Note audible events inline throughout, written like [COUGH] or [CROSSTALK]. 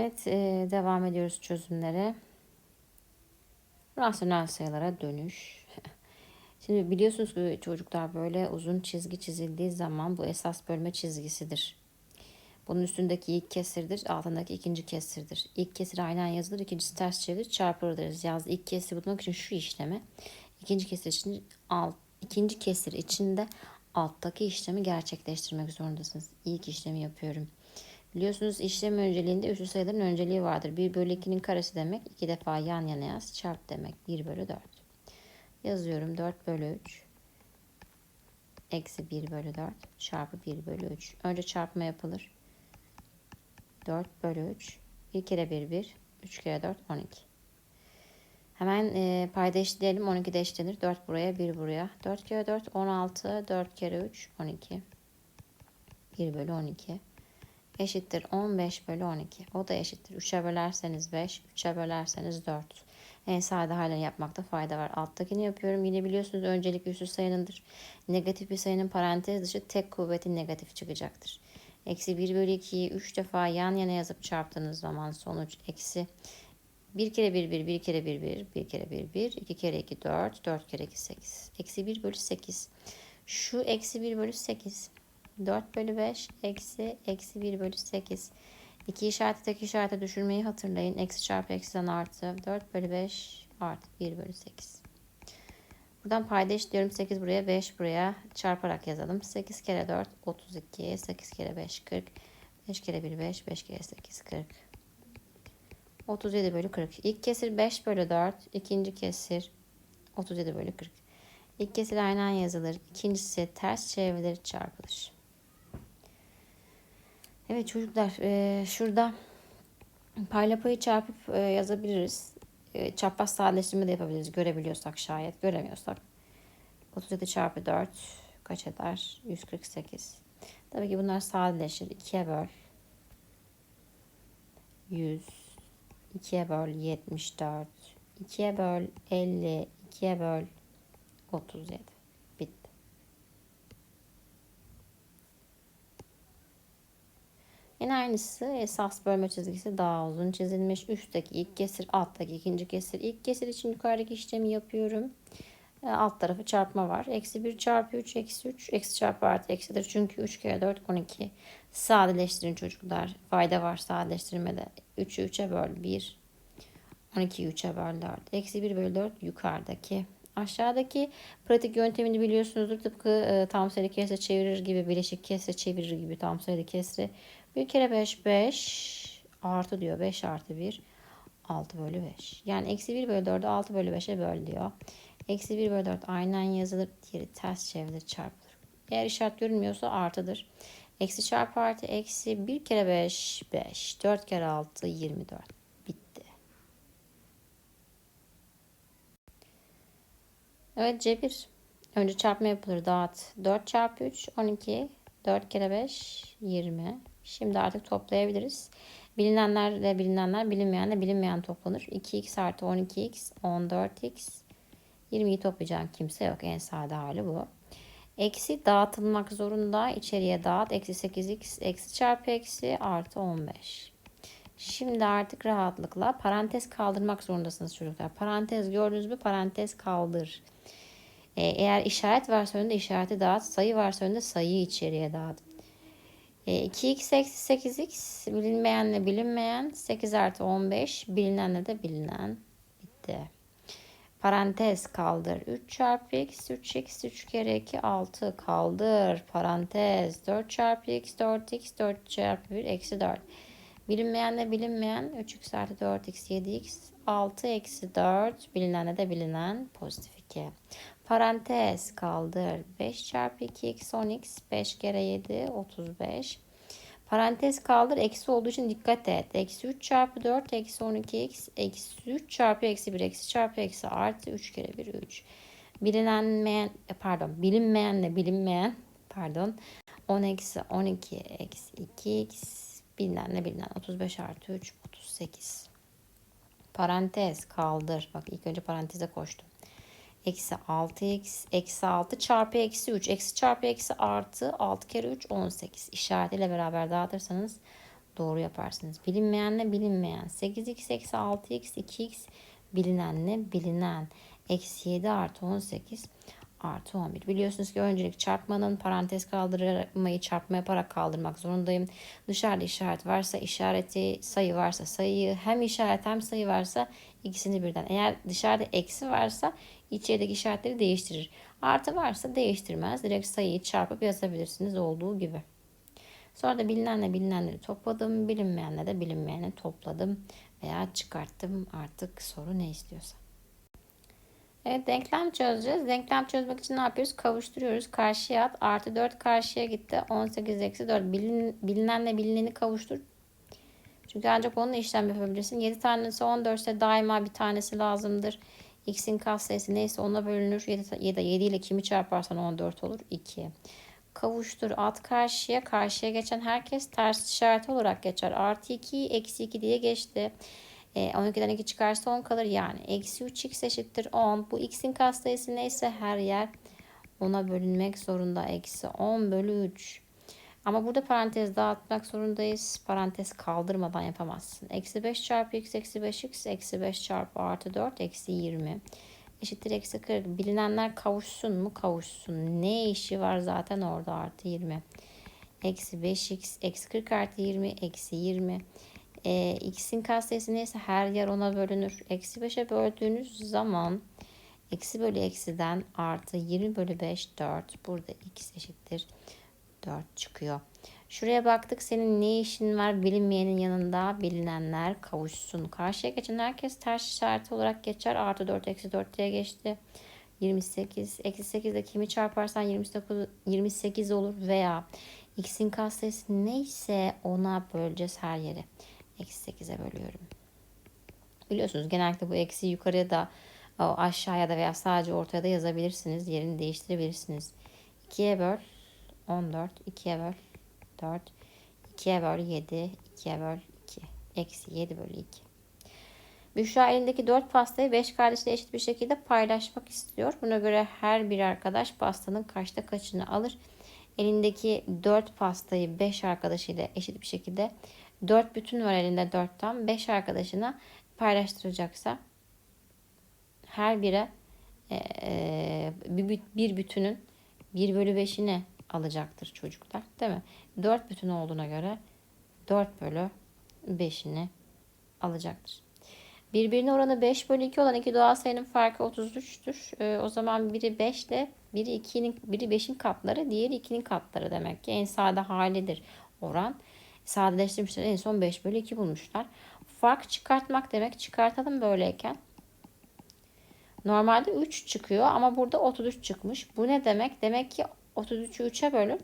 Evet, e, devam ediyoruz çözümlere. Rasyonel sayılara dönüş. [LAUGHS] Şimdi biliyorsunuz ki çocuklar böyle uzun çizgi çizildiği zaman bu esas bölme çizgisidir. Bunun üstündeki ilk kesirdir, altındaki ikinci kesirdir. İlk kesir aynen yazılır, ikincisi ters çevirilir, çarpılır deriz. Yaz ilk kesiri bulmak için şu işlemi, ikinci kesir için alt, ikinci kesir içinde alttaki işlemi gerçekleştirmek zorundasınız. İlk işlemi yapıyorum. Biliyorsunuz işlem önceliğinde üslü sayıların önceliği vardır. 1 bölü 2'nin karesi demek. 2 defa yan yana yaz. Çarp demek. 1 bölü 4. Yazıyorum 4 bölü 3. Eksi 1 bölü 4 çarpı 1 bölü 3. Önce çarpma yapılır. 4 bölü 3. 1 kere 1 1. 3 kere 4 12. Hemen e, payda eşitleyelim. 12 de eşitlenir. 4 buraya 1 buraya. 4 kere 4 16. 4 kere 3 12. 1 bölü 12 eşittir 15 bölü 12. O da eşittir. 3'e bölerseniz 5, 3'e bölerseniz 4. En sade halini yapmakta fayda var. Alttakini yapıyorum. Yine biliyorsunuz öncelik üssü sayınındır. Negatif bir sayının parantez dışı tek kuvveti negatif çıkacaktır. Eksi 1 bölü 2'yi 3 defa yan yana yazıp çarptığınız zaman sonuç eksi 1 kere 1 1, 1 kere 1 1, 1 kere 1 1, 2 kere 2 4, 4 kere 2 8. Eksi 1 bölü 8. Şu eksi 1 bölü 8. 4 bölü 5 eksi eksi 1 bölü 8. İki işareti tek işarete düşürmeyi hatırlayın. Eksi çarpı eksiden artı. 4 bölü 5 artı 1 bölü 8. Buradan payda eşitliyorum. 8 buraya 5 buraya çarparak yazalım. 8 kere 4 32. 8 kere 5 40. 5 kere 1 5. 5 kere 8 40. 37 bölü 40. İlk kesir 5 bölü 4. İkinci kesir 37 bölü 40. İlk kesir aynen yazılır. İkincisi ters çevrilir çarpılır. Evet çocuklar e, şurada payla çarpıp e, yazabiliriz. E, çapraz sadeleştirme de yapabiliriz görebiliyorsak şayet. Göremiyorsak 37 çarpı 4 kaç eder? 148. Tabii ki bunlar sadeleşir. 2'ye böl. 100. 2'ye böl 74. 2'ye böl 50. 2'ye böl 37. Yine aynısı esas bölme çizgisi daha uzun çizilmiş. Üstteki ilk kesir, alttaki ikinci kesir. İlk kesir için yukarıdaki işlemi yapıyorum. E, alt tarafı çarpma var. Eksi 1 çarpı 3 eksi 3. Eksi çarpı artı eksidir. Çünkü 3 kere 4 12. Sadeleştirin çocuklar. Fayda var sadeleştirmede. 3'ü 3'e böl 1. 12'yi 3'e böl 4. Eksi 1 bölü 4 yukarıdaki. Aşağıdaki pratik yöntemini biliyorsunuzdur. Tıpkı e, tam sayılı kesre çevirir gibi, bileşik kesre çevirir gibi tam sayılı kesre 1 kere 5 5 artı diyor. 5 artı 1 6 bölü 5. Yani eksi 1 bölü 4'ü 6 bölü 5'e böl diyor. Eksi 1 bölü 4 aynen yazılır. Diğeri ters çevrilir çarpılır. Eğer işaret görünmüyorsa artıdır. Eksi çarpı artı eksi 1 kere 5 5. 4 kere 6 24. Bitti. Evet cebir. Önce çarpma yapılır dağıt. 4 çarpı 3 12. 4 kere 5 20. Şimdi artık toplayabiliriz. Bilinenlerle bilinenler, bilinmeyenle bilinmeyen toplanır. 2x artı 12x, 14x. 20'yi toplayacağım kimse yok. En sade hali bu. Eksi dağıtılmak zorunda. İçeriye dağıt. Eksi 8x, eksi çarpı eksi artı 15. Şimdi artık rahatlıkla parantez kaldırmak zorundasınız çocuklar. Parantez gördünüz mü? Parantez kaldır. Ee, eğer işaret varsa önünde işareti dağıt. Sayı varsa önünde sayıyı içeriye dağıt. 2x e, eksi 8x bilinmeyenle bilinmeyen 8 artı 15 bilinenle de bilinen bitti. Parantez kaldır. 3 çarpı x 3x 3 kere 2 6 kaldır. Parantez 4 çarpı x 4x 4 çarpı 1 eksi 4. Bilinmeyenle bilinmeyen 3x artı 4x 7x 6 eksi 4 bilinenle de bilinen pozitif 2. Parantez kaldır. 5 çarpı 2 eksi 10x 5 kere 7 35. Parantez kaldır. Eksi olduğu için dikkat et. Eksi 3 çarpı 4 eksi 12x eksi 3 çarpı eksi 1 eksi çarpı eksi artı 3 kere 1 3. Bilinmeyen e, pardon bilinmeyenle bilinmeyen pardon 10 eksi 12 eksi 2x bilinenle bilinen 35 artı 3 38. Parantez kaldır. Bak ilk önce paranteze koştum eksi 6x eksi 6 çarpı eksi 3 eksi çarpı eksi artı 6 kere 3 18 işaretiyle beraber dağıtırsanız doğru yaparsınız. Bilinmeyenle bilinmeyen. 8x eksi 6x 2x bilinenle bilinen. Eksi 7 artı 18 artı 11. Biliyorsunuz ki öncelik çarpmanın parantez kaldırmayı çarpma yaparak kaldırmak zorundayım. Dışarıda işaret varsa işareti, sayı varsa sayıyı, hem işaret hem sayı varsa ikisini birden. Eğer dışarıda eksi varsa içerideki işaretleri değiştirir. Artı varsa değiştirmez. Direkt sayıyı çarpıp yazabilirsiniz olduğu gibi. Sonra da bilinenle bilinenleri topladım. Bilinmeyenle de bilinmeyeni topladım veya çıkarttım. Artık soru ne istiyorsa. Evet denklem çözeceğiz. Denklem çözmek için ne yapıyoruz? Kavuşturuyoruz. Karşıya at. Artı 4 karşıya gitti. 18 eksi 4. Bilin, bilinenle bilineni kavuştur. Çünkü ancak onunla işlem yapabilirsin. 7 tanesi 14 ise daima bir tanesi lazımdır. X'in katsayısı neyse ona bölünür. 7, 7, 7 ile kimi çarparsan 14 olur? 2. Kavuştur. At karşıya. Karşıya geçen herkes ters işareti olarak geçer. Artı 2, eksi 2 diye geçti. E, 12'den 2 çıkarsa 10 kalır. Yani eksi 3x eşittir 10. Bu x'in katsayısı neyse her yer ona bölünmek zorunda. Eksi 10 bölü 3. Ama burada parantez dağıtmak zorundayız. Parantez kaldırmadan yapamazsın. Eksi 5 çarpı x eksi 5x eksi 5 çarpı artı 4 eksi 20 eşittir eksi 40. Bilinenler kavuşsun mu? Kavuşsun. Ne işi var zaten orada artı 20. Eksi 5x eksi 40 artı 20 eksi 20. E, x'in katsayısı neyse her yer ona bölünür. Eksi 5'e böldüğünüz zaman eksi bölü eksiden artı 20 bölü 5 4. Burada x eşittir 4 çıkıyor. Şuraya baktık senin ne işin var bilinmeyenin yanında bilinenler kavuşsun. Karşıya geçen herkes ters işareti olarak geçer. Artı 4 eksi 4 diye geçti. 28 eksi 8 ile kimi çarparsan 28, 28 olur veya x'in katsayısı neyse ona böleceğiz her yere. Eksi 8'e bölüyorum. Biliyorsunuz genellikle bu eksi yukarıya da aşağıya da veya sadece ortaya da yazabilirsiniz. Yerini değiştirebilirsiniz. 2'ye böl 14. 2'ye böl 4. 2'ye böl 7. 2'ye böl 2. Eksi 7 bölü 2. Büşra elindeki 4 pastayı 5 kardeşle eşit bir şekilde paylaşmak istiyor. Buna göre her bir arkadaş pastanın kaçta kaçını alır. Elindeki 4 pastayı 5 arkadaşıyla eşit bir şekilde 4 bütün var elinde 4'ten 5 arkadaşına paylaştıracaksa her bire e, bir bütünün 1 bölü 5'ini alacaktır çocuklar. Değil mi? 4 bütün olduğuna göre 4 bölü 5'ini alacaktır. Birbirine oranı 5 bölü 2 olan iki doğal sayının farkı 33'tür. Ee, o zaman biri 5 ile biri 2'nin biri 5'in katları, diğeri 2'nin katları demek ki en sade halidir oran. Sadeleştirmişler en son 5 bölü 2 bulmuşlar. Fark çıkartmak demek çıkartalım böyleyken. Normalde 3 çıkıyor ama burada 33 çıkmış. Bu ne demek? Demek ki 33'ü 3'e bölün.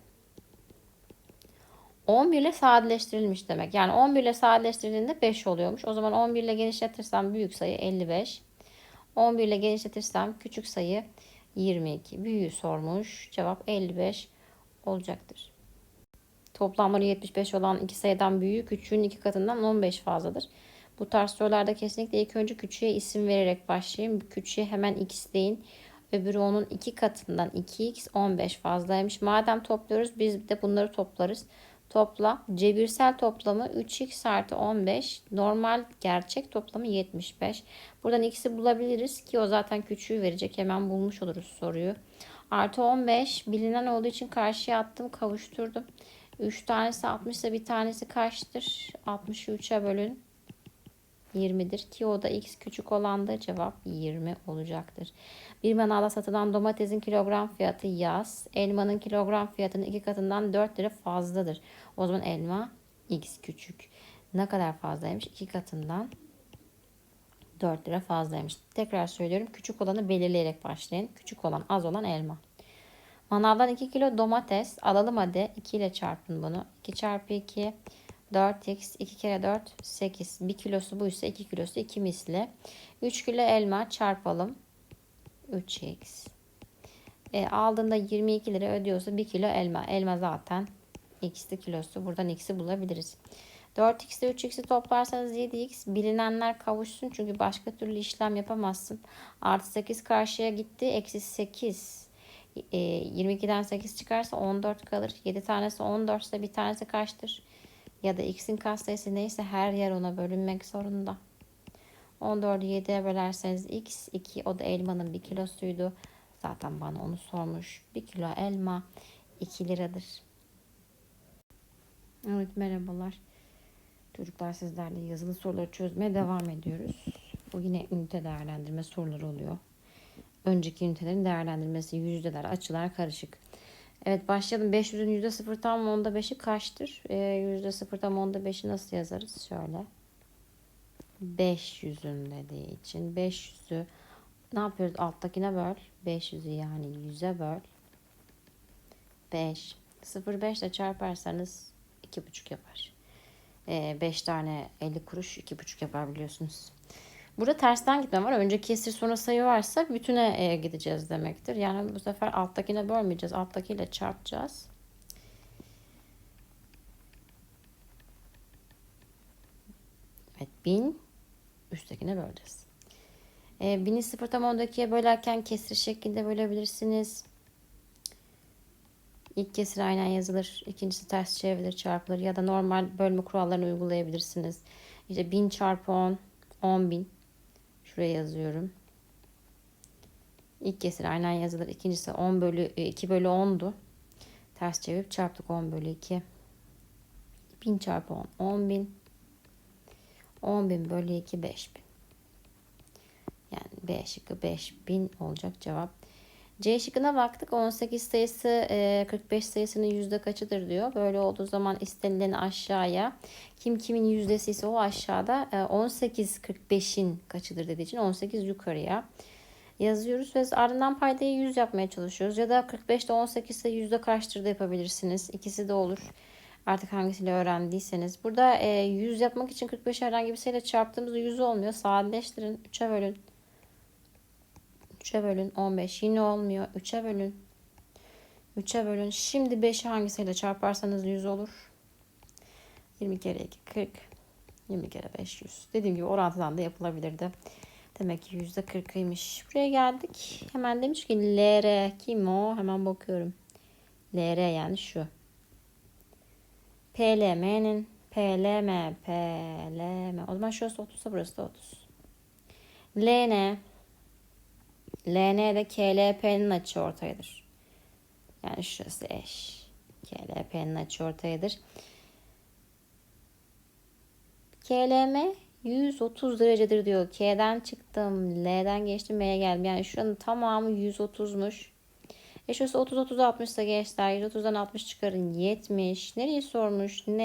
11 ile sadeleştirilmiş demek. Yani 11 ile sadeleştirildiğinde 5 oluyormuş. O zaman 11 ile genişletirsem büyük sayı 55. 11 ile genişletirsem küçük sayı 22. Büyüğü sormuş. Cevap 55 olacaktır. Toplamları 75 olan iki sayıdan büyüğü küçüğün iki katından 15 fazladır. Bu tarz sorularda kesinlikle ilk önce küçüğe isim vererek başlayayım. Küçüğe hemen x deyin. Öbürü onun iki katından 2x 15 fazlaymış. Madem topluyoruz biz de bunları toplarız. Topla. Cebirsel toplamı 3x artı 15. Normal gerçek toplamı 75. Buradan x'i bulabiliriz ki o zaten küçüğü verecek. Hemen bulmuş oluruz soruyu. Artı 15 bilinen olduğu için karşıya attım kavuşturdum. 3 tanesi 60 ise bir tanesi kaçtır? 60'ı 3'e bölün. 20'dir ki o da x küçük olan da cevap 20 olacaktır. Bir manavda satılan domatesin kilogram fiyatı yaz. Elmanın kilogram fiyatının iki katından 4 lira fazladır. O zaman elma x küçük. Ne kadar fazlaymış? İki katından 4 lira fazlaymış. Tekrar söylüyorum. Küçük olanı belirleyerek başlayın. Küçük olan az olan elma. Manavdan 2 kilo domates alalım hadi. 2 ile çarpın bunu. 2 çarpı 2 4x 2 kere 4 8. 1 kilosu buysa 2 kilosu 2 misli. 3 kilo elma çarpalım. 3x. E, aldığında 22 lira ödüyorsa 1 kilo elma. Elma zaten x'li kilosu. Buradan x'i bulabiliriz. 4x ile 3x'i toplarsanız 7x. Bilinenler kavuşsun çünkü başka türlü işlem yapamazsın. Artı 8 karşıya gitti. Eksi 8. E, 22'den 8 çıkarsa 14 kalır. 7 tanesi 14 ise bir tanesi kaçtır? Ya da x'in katsayısı neyse her yer ona bölünmek zorunda. 14'ü 7'ye bölerseniz x 2 o da elmanın 1 kilosuydu. Zaten bana onu sormuş. 1 kilo elma 2 liradır. Evet merhabalar. Çocuklar sizlerle yazılı soruları çözmeye devam ediyoruz. Bu yine ünite değerlendirme soruları oluyor. Önceki ünitelerin değerlendirmesi yüzdeler, açılar karışık. Evet başlayalım. 500'ün yüzde sıfır tam onda beşi kaçtır? Ee, yüzde sıfır tam onda beşi nasıl yazarız? Şöyle. 500'ün dediği için 500'ü ne yapıyoruz? Alttakine böl. 500'ü yani 100'e böl. 5. 0 5 ile çarparsanız 2,5 yapar. 5 tane 50 kuruş 2,5 yapar biliyorsunuz. Burada tersten gitme var. Önce kesir sonra sayı varsa bütüne e, gideceğiz demektir. Yani bu sefer alttakine bölmeyeceğiz. Alttakiyle çarpacağız. Evet 1000 üsttekine böleceğiz. E, 1000'i 0 tam 10'dakiye bölerken kesir şeklinde bölebilirsiniz. İlk kesir aynen yazılır. ikincisi ters çevrilir, çarpılır ya da normal bölme kurallarını uygulayabilirsiniz. İşte 1000 çarpı 10, 10.000. Şuraya yazıyorum. İlk kesir aynen yazılır. İkincisi 10 bölü 2 bölü 10'du. Ters çevirip çarptık 10 bölü 2. 1000 çarpı 10, 10.000. 10.000 bölü 2, 5.000. Yani B şıkkı 5000 olacak cevap. C şıkkına baktık. 18 sayısı 45 sayısının yüzde kaçıdır diyor. Böyle olduğu zaman istenilen aşağıya kim kimin yüzdesi ise o aşağıda 18 45'in kaçıdır dediği için 18 yukarıya yazıyoruz ve ardından paydayı 100 yapmaya çalışıyoruz. Ya da 45'te 18 ise yüzde kaçtır da yapabilirsiniz. İkisi de olur. Artık hangisiyle öğrendiyseniz. Burada 100 yapmak için 45 herhangi bir sayıyla çarptığımızda 100 olmuyor. Sadeleştirin. 3'e bölün. 3'e bölün 15 yine olmuyor. 3'e bölün. 3'e bölün. Şimdi 5'i hangisiyle çarparsanız 100 olur. 20 kere 2 40. 20 kere 5 100. Dediğim gibi orantıdan da yapılabilirdi. Demek ki %40'ıymış. Buraya geldik. Hemen demiş ki LR kim o? Hemen bakıyorum. LR yani şu. PLM'nin PLM PLM. O zaman şurası 30 burası da 30. LN LN ile KLP'nin açı ortaydır. Yani şurası eş. KLP'nin açı ortaydır. KLM 130 derecedir diyor. K'den çıktım. L'den geçtim. M'ye geldim. Yani şuranın tamamı 130'muş. E şurası 30 30 60 ise gençler 130'dan 60 çıkarın 70. Nereyi sormuş? N,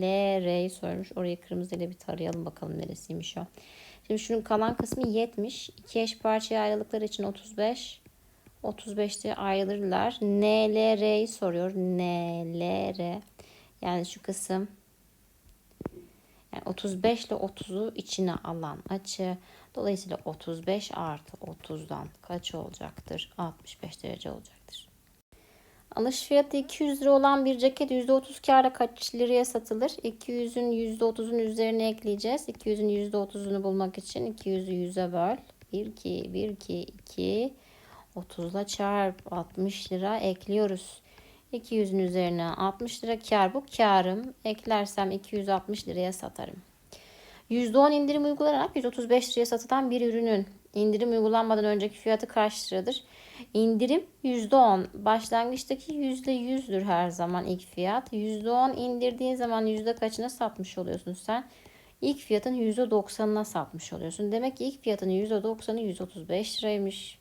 L, R'yi sormuş. Orayı kırmızı ile bir tarayalım bakalım neresiymiş o. Şimdi şunun kalan kısmı 70. İki eş parçaya ayrıldıkları için 35. 35'te ayrılırlar. N, L, R'yi soruyor. N, L, R. Yani şu kısım yani 35 ile 30'u içine alan açı. Dolayısıyla 35 artı 30'dan kaç olacaktır? 65 derece olacaktır. Alış fiyatı 200 lira olan bir ceket %30 kâra kaç liraya satılır? 200'ün %30'un üzerine ekleyeceğiz. 200'ün %30'unu bulmak için 200'ü 100'e böl. 1, 2, 1, 2, 2. 30 ile çarp 60 lira ekliyoruz. 200'ün üzerine 60 lira kar bu karım. Eklersem 260 liraya satarım. %10 indirim uygulanarak 135 liraya satılan bir ürünün indirim uygulanmadan önceki fiyatı kaç liradır? İndirim %10. Başlangıçtaki %100'dür her zaman ilk fiyat. %10 indirdiğin zaman yüzde kaçına satmış oluyorsun sen? İlk fiyatın %90'ına satmış oluyorsun. Demek ki ilk fiyatın %90'ı 135 liraymış.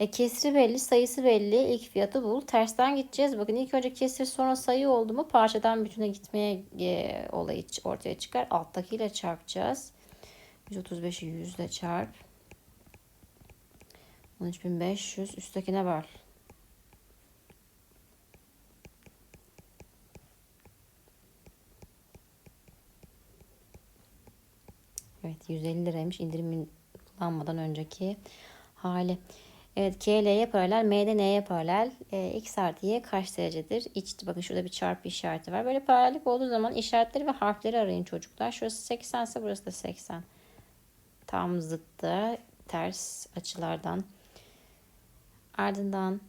E, kesri belli, sayısı belli. İlk fiyatı bul. Tersten gideceğiz. Bakın ilk önce kesir sonra sayı oldu mu parçadan bütüne gitmeye e, olayı ortaya çıkar. Alttakiyle çarpacağız. 135'i 100 ile çarp. 13500 üsttekine böl. Evet 150 liraymış indirim kullanmadan önceki hali. Evet K L'ye paralel, M'de N'ye paralel. E, X artı Y kaç derecedir? İç, bakın şurada bir çarpı işareti var. Böyle paralellik olduğu zaman işaretleri ve harfleri arayın çocuklar. Şurası 80 ise burası da 80. Tam zıttı ters açılardan. Ardından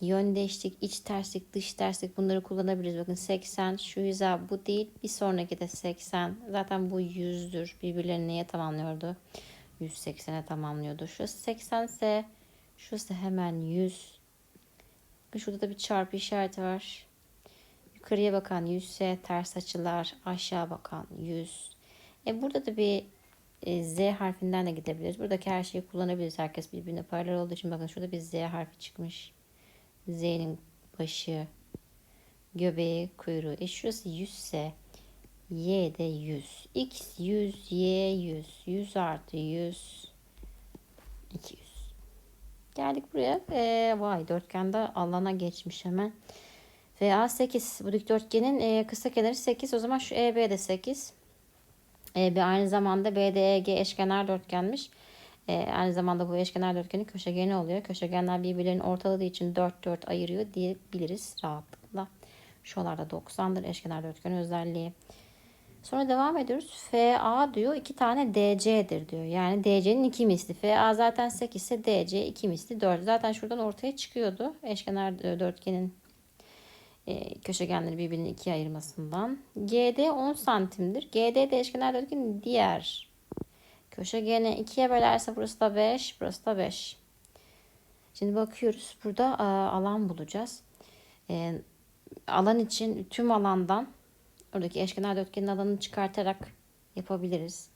Yön değiştik, iç terslik, dış terslik bunları kullanabiliriz. Bakın 80 şu hiza bu değil. Bir sonraki de 80. Zaten bu 100'dür. Birbirlerini neye tamamlıyordu? 180'e tamamlıyordu. Şurası 80 ise şurası hemen 100. Şurada da bir çarpı işareti var. Yukarıya bakan 100 ise ters açılar. Aşağı bakan 100. E burada da bir Z harfinden de gidebiliriz. Buradaki her şeyi kullanabiliriz. Herkes birbirine paralel olduğu için bakın şurada bir Z harfi çıkmış. Z'nin başı, göbeği, kuyruğu. E şurası 100 ise Y de 100. X 100, Y 100. 100 artı 100, 200. Geldik buraya. E, vay dörtgende alana geçmiş hemen. VA 8. Bu dikdörtgenin kısa kenarı 8. O zaman şu EB de 8. EB aynı zamanda BDEG eşkenar dörtgenmiş. E, aynı zamanda bu eşkenar dörtgenin köşegeni oluyor. Köşegenler birbirlerinin ortaladığı için 4 4 ayırıyor diyebiliriz rahatlıkla. Şuralarda 90'dır eşkenar dörtgen özelliği. Sonra devam ediyoruz. FA diyor iki tane DC'dir diyor. Yani DC'nin iki misli. FA zaten 8 ise DC iki misli 4. Zaten şuradan ortaya çıkıyordu. Eşkenar dörtgenin e, köşegenleri birbirine ikiye ayırmasından. GD 10 santimdir. GD de eşkenar dörtgenin diğer köşegeni ikiye bölerse burası da 5, burası da 5. Şimdi bakıyoruz. Burada e, alan bulacağız. E, alan için tüm alandan oradaki eşkenar dörtgenin alanını çıkartarak yapabiliriz.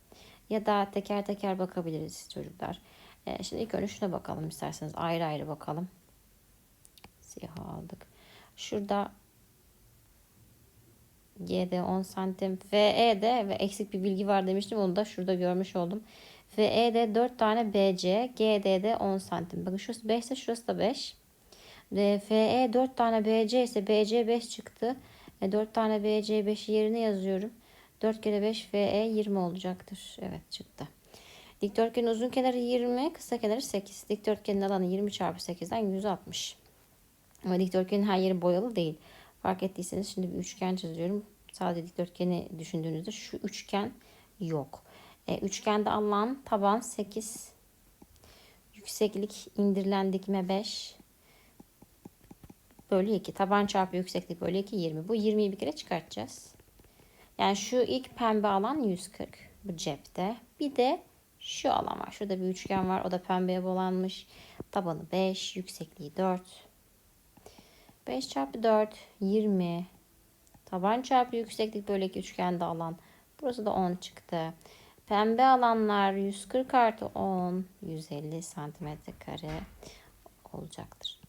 Ya da teker teker bakabiliriz çocuklar. E, şimdi ilk önce şuna bakalım isterseniz. Ayrı ayrı bakalım. Siyah aldık. Şurada G'de 10 santim. VE'de ve eksik bir bilgi var demiştim. Onu da şurada görmüş oldum. VE'de 4 tane BC. GD'de 10 santim. Bakın şurası 5 ise şurası da 5. Ve FE 4 tane BC ise BC 5 çıktı. E 4 tane BC 5'i yerine yazıyorum. 4 kere 5 FE 20 olacaktır. Evet çıktı. Dikdörtgenin uzun kenarı 20, kısa kenarı 8. Dikdörtgenin alanı 20 çarpı 8'den 160. Ama dikdörtgenin her yeri boyalı değil. Fark ettiyseniz şimdi bir üçgen çiziyorum. Sadece dikdörtgeni düşündüğünüzde şu üçgen yok. E, üçgende alan taban 8. Yükseklik indirilen dikme 5. Bölü 2. Taban çarpı yükseklik bölü 2 20. Bu 20'yi bir kere çıkartacağız. Yani şu ilk pembe alan 140. Bu cepte. Bir de şu alan var. Şurada bir üçgen var. O da pembeye bolanmış. Tabanı 5. Yüksekliği 4. 5 çarpı 4 20. Taban çarpı yükseklik bölü 2 üçgende alan. Burası da 10 çıktı. Pembe alanlar 140 artı 10 150 santimetre kare olacaktır.